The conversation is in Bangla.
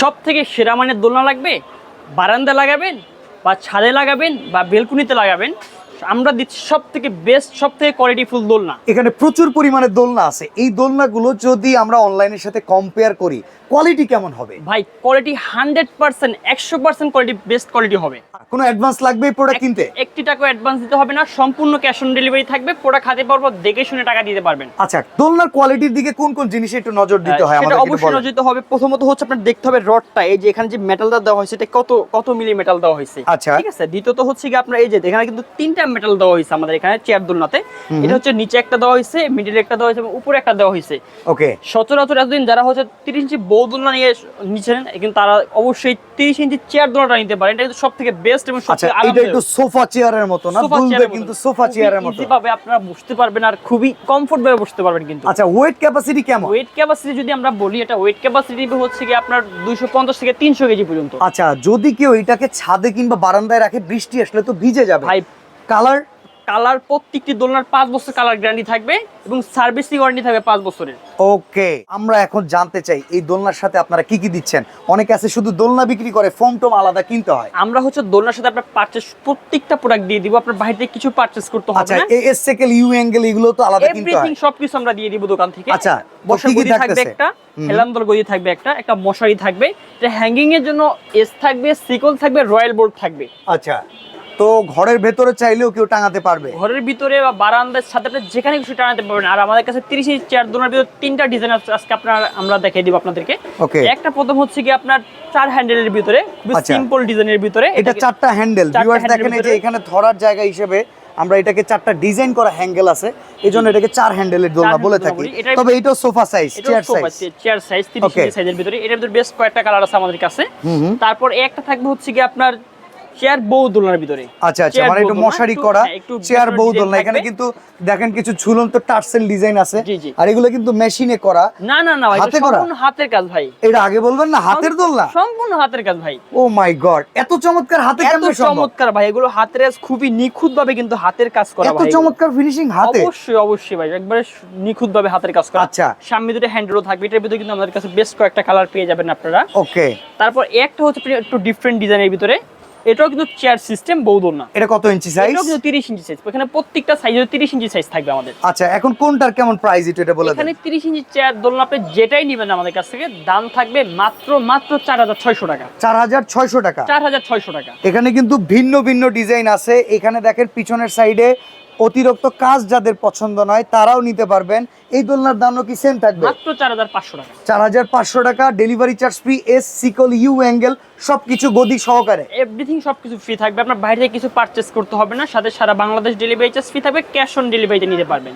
সব থেকে সেরা মানের দোলনা লাগবে? বারান্দা লাগাবেন বা ছাদে লাগাবেন বা বেলকুনিতে লাগাবেন? আমরা দিচ্ছি সব থেকে বেস্ট সব থেকে কোয়ালিটিফুল দোলনা। এখানে প্রচুর পরিমাণে দোলনা আছে। এই দোলনাগুলো যদি আমরা অনলাইনের সাথে কম্পেয়ার করি কোয়ালিটি কেমন হবে? ভাই কোয়ালিটি হান্ড্রেড পার্সেন্ট একশো পার্সেন্ট কোয়ালিটি বেস্ট কোয়ালিটি হবে। কোনো অ্যাডভান্স লাগবে প্রোডাক্ট কিনতে? একটি টাকা অ্যাডভান্স দিতে হবে না সম্পূর্ণ ক্যাশ অন ডেলিভারি থাকবে প্রোডাক্ট হাতে পারব দেখে শুনে টাকা দিতে পারবেন। আচ্ছা দোলনার কোয়ালিটির দিকে কোন কোন জিনিসে একটু নজর দিতে হয় আমাদের অবশ্যই নজর দিতে হবে। প্রথমত হচ্ছে আপনার দেখতে হবে রডটা এই যে এখানে যে মেটালটা দেওয়া হয়েছে এটা কত কত মিলি মেটাল দেওয়া হয়েছে? আচ্ছা। ঠিক আছে? দ্বিতীয়ত হচ্ছে কি আপনার এই যে এখানে কিন্তু তিনটা মেটাল দেওয়া হয়েছে আমাদের এখানে চেয়ার দোলনাতে। এটা হচ্ছে নিচে একটা দেওয়া হয়েছে মিডিলে একটা দেওয়া হয়েছে এবং উপরে একটা দেওয়া হয়েছে। ওকে। সচরাচর এতদিন যারা হচ্ছে তিরিশ ইঞ্চি বউ দোলনা নিয়ে নিচ্ছেন কিন্তু তারা অবশ্যই তিরিশ ইঞ্চি চেয়ার দোলনাটা নিতে পারেন। এটা কিন্তু সব থেকে বেস্ট এবং আচ্ছা এটা একটু সোফা চেয়ারের মতো না? দুলবে কিন্তু সোফা চেয়ারের মতো। ভাবে আপনারা বসতে পারবেন আর খুবই কমফোর্ট ভাবে বসতে পারবেন কিন্তু। আচ্ছা ওয়েট ক্যাপাসিটি কেমন? ওয়েট ক্যাপাসিটি যদি আমরা বলি এটা ওয়েট ক্যাপাসিটি হচ্ছে কি আপনার দুইশো পঞ্চাশ থেকে তিনশো কেজি পর্যন্ত। আচ্ছা যদি কেউ এটাকে ছাদে কিংবা বারান্দায় রাখে বৃষ্টি আসলে তো ভিজে যাবে। ভাই কালার কালার প্রত্যেকটি দোলনার পাঁচ বছর কালার গ্যারান্টি থাকবে এবং সার্ভিসিং ওয়ারেন্টি থাকবে পাঁচ বছরের। ওকে আমরা এখন জানতে চাই এই দোলনার সাথে আপনারা কি কি দিচ্ছেন? অনেকে আছে শুধু দোলনা বিক্রি করে ফোম টোম আলাদা কিনতে হয়। আমরা হচ্ছে দোলনার সাথে আপনার পারচেস প্রত্যেকটা প্রোডাক্ট দিয়ে দিব আপনার বাইরে থেকে কিছু পারচেস করতে হবে আচ্ছা না। এস সেকেল ইউ অ্যাঙ্গেল এগুলো তো আলাদা কিনতে এভরিথিং হয় সবকিছু আমরা দিয়ে দিব দোকান থেকে। আচ্ছা, বসার কি গদি থাকবে একটা। হেলান্দর গদি থাকবে একটা একটা মশারি থাকবে এটা হ্যাঙ্গিং এর জন্য এস থাকবে সিকল থাকবে রয়্যাল বোর্ড থাকবে। আচ্ছা। তো ঘরের ভেতরে চাইলেও কেউ টাঙাতে পারবে। ঘরের ভিতরে বা বারান্দার সাথে আপনি যেখানে কিছু টাঙাতে পারবেন। আর আমাদের কাছে তিরিশ ইঞ্চি চেয়ার দোনার ভিতরে তিনটা ডিজাইন আছে আজকে আপনার আমরা দেখিয়ে দিব আপনাদেরকে। ওকে। একটা প্রথম হচ্ছে কি আপনার চার হ্যান্ডেলের ভিতরে আচ্ছা। সিম্পল ডিজাইনের ভিতরে। এটা চারটা হ্যান্ডেল। ভিউয়ার্স দেখেন যে এখানে ধরার জায়গা হিসেবে আমরা এটাকে চারটা ডিজাইন করা হ্যাঙ্গেল আছে। এই জন্য এটাকে চার হ্যান্ডেলের দোলনা বলে থাকি। তবে এইটাও sofa size chair size chair size তিরিশ Okay. ইঞ্চি সাইজের ভিতরে। এটার ভিতরে বেশ কয়েকটা কালার আছে আমাদের কাছে। তারপর একটা থাকবে হচ্ছে কি আপনার চেয়ার দোলনার ভিতরে। আচ্ছা আচ্ছা মানে একটু মশারি করা হ্যাঁ, চেয়ার দোলনা। এখানে কিন্তু দেখেন কিছু ঝুলন্ত টার্সেল ডিজাইন আছে। আর এগুলো কিন্তু মেশিনে করা। না না না হাতে করা? সম্পূর্ণ হাতের কাজ ভাই। এটা আগে বলবেন না হাতের দোলনা? সম্পূর্ণ হাতের কাজ ভাই। ও মাই গড এত চমৎকার হাতে এত কেমনে সম্ভব? চমৎকার ভাই এগুলো হাতের কাজ খুবই নিখুঁত ভাবে কিন্তু হাতের কাজ করা ভাই। এগুলো। চমৎকার ফিনিশিং হাতে? অবশ্যই অবশ্যই ভাই একবারে নিখুঁত ভাবে হাতের কাজ করা। আচ্ছা। সামনে দুটো হ্যান্ডেলও থাকবে এটার ভিতরে কিন্তু আমাদের কাছে বেশ কয়েকটা কালার পেয়ে যাবেন আপনারা। ওকে তারপর একটা হচ্ছে একটু ডিফারেন্ট ডিজাইনের ভিতরে। এটাও কিন্তু চেয়ার সিস্টেম বৌদন না। এটা কত ইঞ্চি সাইজ এটাও কিন্তু তিরিশ ইঞ্চি সাইজ এখানে প্রত্যেকটা সাইজে 30 ইঞ্চি সাইজ থাকবে আমাদের। আচ্ছা এখন কোনটার কেমন প্রাইস এটা এটা বলে দেন। এখানে তিরিশ ইঞ্চি চেয়ার দোলনা আপনি যেটাই নেবেন আমাদের কাছ থেকে দাম থাকবে মাত্র মাত্র চার হাজার ছয়শো টাকা। চার হাজার ছয়শো টাকা। চার হাজার ছয়শো টাকা। এখানে কিন্তু ভিন্ন ভিন্ন ডিজাইন আছে। এখানে দেখেন পিছনের সাইডে অতিরিক্ত কাজ যাদের পছন্দ নয় তারাও নিতে পারবেন। এই দোলনার দামও কি সেম থাকবে? মাত্র চার হাজার পাঁচশো টাকা। চার হাজার পাঁচশো টাকা delivery charge free S sickle U angle সবকিছু গদি সহকারে। এভরিথিং সবকিছু ফ্রি থাকবে। আপনার বাইরে থেকে কিছু পারচেস করতে হবে না সাথে সারা বাংলাদেশ ডেলিভারি চার্জ ফ্রি থাকবে ক্যাশ অন ডেলিভারিতে নিতে পারবেন।